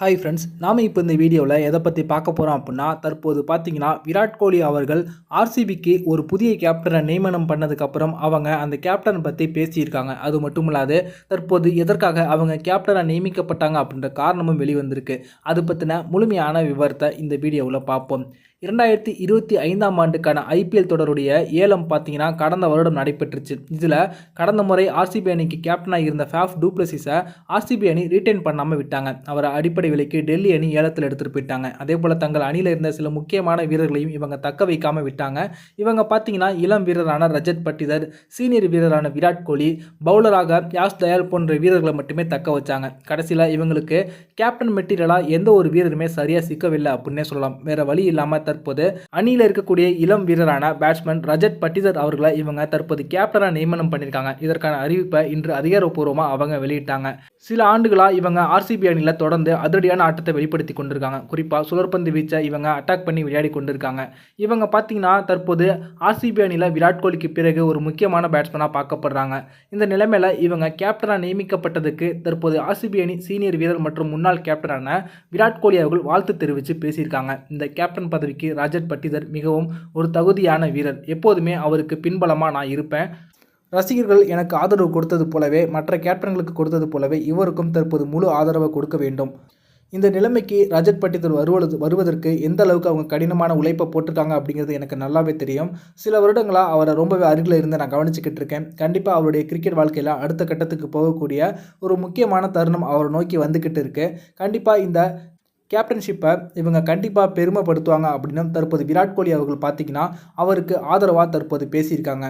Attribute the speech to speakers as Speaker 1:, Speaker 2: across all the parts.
Speaker 1: Hi friends நாம் இப்போ இந்த வீடியோவில் எதை பற்றி பார்க்க போகிறோம் அப்படின்னா தற்போது பார்த்தீங்கன்னா விராட் கோலி அவர்கள் ஆர்சிபிக்கு ஒரு புதிய கேப்டனை நியமனம் பண்ணதுக்கப்புறம் அவங்க அந்த கேப்டன் பற்றி பேசியிருக்காங்க. அது மட்டும் இல்லாது தற்போது எதற்காக அவங்க கேப்டனை நியமிக்கப்பட்டாங்க அப்படின்ற காரணமும் வெளிவந்திருக்கு. அது பற்றின முழுமையான விவரத்தை இந்த வீடியோவில் பார்ப்போம். இரண்டாயிரத்தி இருபத்தி ஐந்தாம் ஆண்டுக்கான ஐபிஎல் தொடருடைய ஏலம் பார்த்தீங்கன்னா கடந்த வருடம் நடைபெற்றுச்சு. இதில் கடந்த முறை ஆர்சிபி அணிக்கு கேப்டனாக இருந்த ஃபேஃப் டூப்ளசிஸை ஆர்சிபி அணி ரீட்டைன் பண்ணாமல் விட்டாங்க. அவரை அடிப்படை விலைக்கு டெல்லி அணி ஏலத்தில் எடுத்துகிட்டு போயிட்டாங்க. அதே போல் தங்கள் அணியில் இருந்த சில முக்கியமான வீரர்களையும் இவங்க தக்க வைக்காமல் விட்டாங்க. இவங்க பார்த்தீங்கன்னா இளம் வீரரான ரஜத் பட்டிதர் சீனியர் வீரரான விராட் கோலி பவுலராக யாஸ் தயால் போன்ற வீரர்களை மட்டுமே தக்க வச்சாங்க. கடைசியில் இவங்களுக்கு கேப்டன் மெட்டீரியலாக எந்த ஒரு வீரருமே சரியாக சிக்கவில்லை அப்படின்னே சொல்லலாம். வேறு வழி இல்லாமல் தற்போது அணியில் இருக்கக்கூடிய இளம் வீரரான பேட்ஸ்மேன் ரஜத் பட்டிதர் அவர்களை இவங்க தற்போது கேப்டனாக நியமனம் பண்ணியிருக்காங்க. இதற்கான அறிவிப்பை இன்று அதிகாரப்பூர்வமாக அவங்க வெளியிட்டாங்க. சில ஆண்டுகளாக இவங்க ஆர்சிபி அணியில் தொடர்ந்து அதிரடியான ஆட்டத்தை வெளிப்படுத்தி கொண்டிருக்காங்க. குறிப்பாக சுழற்பந்து வீச்சை இவங்க அட்டாக் பண்ணி விளையாடி கொண்டிருக்காங்க. இவங்க பார்த்தீங்கன்னா தற்போது ஆர்சிபி அணியில் விராட் கோலிக்கு பிறகு ஒரு முக்கியமான பேட்ஸ்மேனாக பார்க்கப்படுறாங்க. இந்த நிலைமையில் இவங்க கேப்டனாக நியமிக்கப்பட்டதுக்கு தற்போது ஆர்சிபி அணி சீனியர் வீரர் மற்றும் முன்னாள் கேப்டனான விராட் கோலி அவர்கள் வாழ்த்து தெரிவித்து பேசியிருக்காங்க. இந்த கேப்டன் பதவிக்கு ராஜட் பட்டிதர் மிகவும் ஒரு தகுதியான வீரர். எப்போதுமே அவருக்கு பின்பலமாக நான் இருப்பேன். ரசிகர்கள் எனக்கு ஆதரவு கொடுத்தது போலவே மற்ற கேப்டன்களுக்கு கொடுத்தது போலவே இவருக்கும் தற்போது முழு ஆதரவை கொடுக்க வேண்டும். இந்த நிலைமைக்கு ரஜத் பட்டிதர் வருவது வருவதற்கு எந்த அளவுக்கு அவங்க கடினமான உழைப்பை போட்டிருக்காங்க அப்படிங்கிறது எனக்கு நல்லாவே தெரியும். சில வருடங்களாக அவரை ரொம்பவே அருகில் இருந்து நான் கவனிச்சுக்கிட்டு இருக்கேன். கண்டிப்பாக அவருடைய கிரிக்கெட் வாழ்க்கையில் அடுத்த கட்டத்துக்கு போகக்கூடிய ஒரு முக்கியமான தருணம் அவரை நோக்கி வந்துக்கிட்டு இருக்கு. கண்டிப்பாக இந்த கேப்டன்ஷிப்பை இவங்க கண்டிப்பாக பெருமைப்படுத்துவாங்க அப்படின்னு தற்போது விராட் கோலி அவர்கள் பார்த்தீங்கன்னா அவருக்கு ஆதரவாக தற்போது பேசியிருக்காங்க.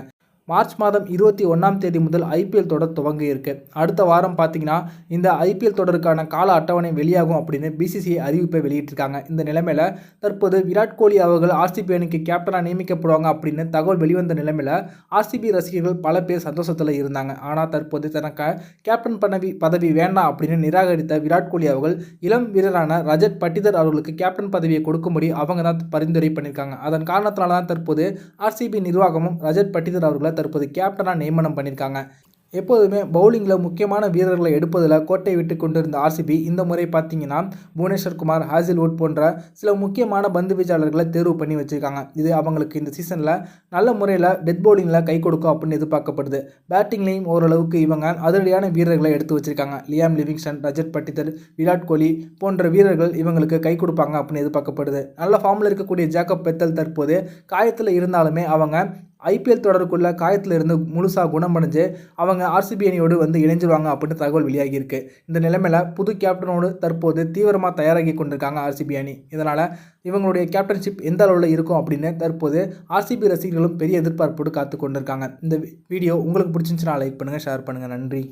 Speaker 1: மார்ச் மாதம் இருபத்தி ஒன்றாம் தேதி முதல் ஐபிஎல் தொடர் துவங்க இருக்கு அடுத்த வாரம் பார்த்தீங்கன்னா இந்த ஐபிஎல் தொடருக்கான கால அட்டவணை வெளியாகும் அப்படின்னு பிசிசிஐ அறிவிப்பை வெளியிட்டிருக்காங்க. இந்த நிலைமையில் தற்போது விராட் கோலி அவர்கள் ஆர்சிபி அணிக்கு கேப்டனாக நியமிக்கப்படுவாங்க அப்படின்னு தகவல் வெளிவந்த நிலைமையில் ஆர்சிபி ரசிகர்கள் பல பேர் சந்தோஷத்தில் இருந்தாங்க. ஆனால் தற்போது தனக்கு கேப்டன் பதவி பதவி வேண்டாம் அப்படின்னு நிராகரித்த விராட் கோலி அவர்கள் இளம் வீரரான ரஜத் பட்டிதர் அவர்களுக்கு கேப்டன் பதவியை கொடுக்கும்படி அவங்க தான் பரிந்துரை பண்ணியிருக்காங்க. அதன் காரணத்தினால தான் தற்போது ஆர்சிபி நிர்வாகமும் ரஜத் பட்டிதர் அவர்களை தற்போது கேப்டனாக நியமனம் பண்ணியிருக்காங்க. எப்போதுமே பவுலிங்கில் முக்கியமான வீரர்களை எடுப்பதில் கோட்டை விட்டு கொண்டிருந்த ஆர்சிபி இந்த முறை பார்த்தீங்கன்னா புவனேஸ்வர் குமார் ஹாசில்வுட் போன்ற சில முக்கியமான பந்து வீச்சாளர்களை தேர்வு பண்ணி வச்சுருக்காங்க. இது அவங்களுக்கு இந்த சீசனில் நல்ல முறையில் டெத் பவுலிங்கில் கை கொடுக்கும் அப்படின்னு எதிர்பார்க்கப்படுது. பேட்டிங்லேயும் ஓரளவுக்கு இவங்க அதிரடியான வீரர்களை எடுத்து வச்சுருக்காங்க. லியாம் லிவிங்ஸ்டன் ரஜத் பட்டிதர் விராட் கோலி போன்ற வீரர்கள் இவங்களுக்கு கை கொடுப்பாங்க அப்படின்னு எதிர்பார்க்கப்படுது. நல்ல ஃபார்மில் இருக்கக்கூடிய ஜேக்கப் பெத்தல் தற்போது காயத்தில் இருந்தாலுமே அவங்க ஐபிஎல் தொடருக்குள்ள காயத்தில் இருந்து முழுசாக குணமடைஞ்சு அவங்க ஆர்சிபி அணியோடு வந்து இணைஞ்சிருவாங்க அப்படின்னு தகவல் வெளியாகியிருக்கு. இந்த நிலைமையில் புது கேப்டனோடு தற்போது தீவிரமாக தயாராகி கொண்டிருக்காங்க ஆர்சிபி அணி. இதனால் இவங்களுடைய கேப்டன்ஷிப் எந்த அளவில் இருக்கும் அப்படின்னு தற்போது ஆர்சிபி ரசிகர்களும் பெரிய எதிர்பார்ப்போடு காத்து கொண்டிருக்காங்க. இந்த வீடியோ உங்களுக்கு பிடிச்சிருந்துச்சுன்னா லைக் பண்ணுங்கள் ஷேர் பண்ணுங்கள் நன்றி.